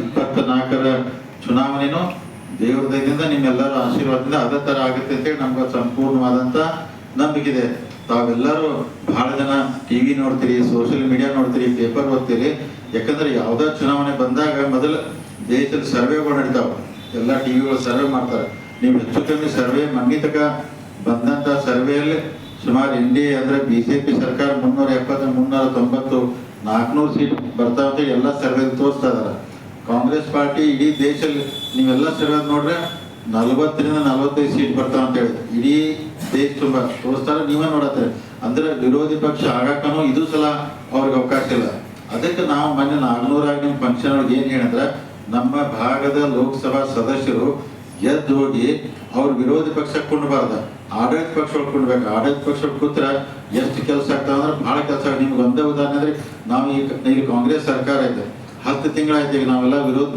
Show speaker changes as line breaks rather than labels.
ಇಪ್ಪತ್ತ ನಾಲ್ಕರ ಚುನಾವಣೆನೂ ದೇವ್ರ ದಯದಿಂದ ನಿಮ್ಮೆಲ್ಲರ ಆಶೀರ್ವಾದದಿಂದ ಅದೇ ತರ ಆಗುತ್ತೆ ಅಂತೇಳಿ ನಮ್ಗೆ ಸಂಪೂರ್ಣವಾದಂತ ನಂಬಿಕೆ ಇದೆ ತಾವೆಲ್ಲರೂ ಬಹಳ ಜನ ಟಿವಿ ನೋಡ್ತೀರಿ ಸೋಷಿಯಲ್ ಮೀಡಿಯಾ ನೋಡ್ತೀರಿ ಪೇಪರ್ ಓದ್ತೀರಿ. ಯಾಕಂದ್ರೆ ಯಾವ್ದೋ ಚುನಾವಣೆ ಬಂದಾಗ ಮೊದಲು ದೇಶದ ಸರ್ವೆಗಳು ನಡೀತಾವ. ಎಲ್ಲ ಟಿವಿಗಳು ಸರ್ವೆ ಮಾಡ್ತಾರೆ. ನೀವು ಹೆಚ್ಚು ಕಮ್ಮಿ ಸರ್ವೆ ಮಂಗಿತಕ ಬಂದಂಥ ಸರ್ವೆಯಲ್ಲಿ ಸುಮಾರು ಎನ್ ಡಿ ಎ ಅಂದ್ರೆ ಬಿಜೆಪಿ ಸರ್ಕಾರ ಮುನ್ನೂರ ಎಪ್ಪತ್ತು, ಮುನ್ನೂರ ತೊಂಬತ್ತು, ನಾಲ್ಕುನೂರು ಸೀಟ್ ಬರ್ತಾವಂತ ಎಲ್ಲ ಸರ್ವೆ ತೋರಿಸ್ತಾ ಇದಾರೆ ಕಾಂಗ್ರೆಸ್ ಪಾರ್ಟಿ ಇಡೀ ದೇಶದಲ್ಲಿ ನೀವೆಲ್ಲ ಸರಿಯಾದ ನೋಡ್ರೆ ನಲ್ವತ್ತರಿಂದ ನಲ್ವತ್ತೈದು ಸೀಟ್ ಬರ್ತಾವ ಅಂತ ಹೇಳಿ. ಇಡೀ ದೇಶ ತುಂಬಾ ತೋರಿಸ್ತಾರೆ ನೀವೇ ನೋಡತ್ತೀರಿ ಅಂದ್ರೆ ವಿರೋಧಿ ಪಕ್ಷ ಆಗಾಕನು ಇದು ಸಲ ಅವ್ರಿಗೆ ಅವಕಾಶ ಇಲ್ಲ. ಅದಕ್ಕೆ ನಾವು ಮೊನ್ನೆ ನಾಲ್ನೂರಾಗ ನಿಮ್ಮ ಫಂಕ್ಷನ್ ಒಳಗೆ ಏನ್ ಹೇಳಿದ್ರೆ, ನಮ್ಮ ಭಾಗದ ಲೋಕಸಭಾ ಸದಸ್ಯರು ಎದ್ದು ಹೋಗಿ ಅವ್ರ ವಿರೋಧಿ ಪಕ್ಷ ಕುಂಡಬಾರ್ದ ಆಡಳಿತ ಪಕ್ಷ ಕುಂಡ್ಬೇಕು ಆಡಳಿತ ಪಕ್ಷ ಕೂತ್ರ ಎಷ್ಟು ಕೆಲಸ ಆಗ್ತಾವ ಅಂದ್ರೆ ಬಹಳ ಕೆಲಸ ನಿಮ್ಗೆ ಒಂದೇ ಉದಾಹರಣೆ ಅಂದ್ರೆ, ನಾವು ಈಗ ಕಾಂಗ್ರೆಸ್ ಸರ್ಕಾರ ಇದೆ ಹತ್ತು ತಿಂಗಳಾಯ್ತು ನಾವೆಲ್ಲ ವಿರೋಧ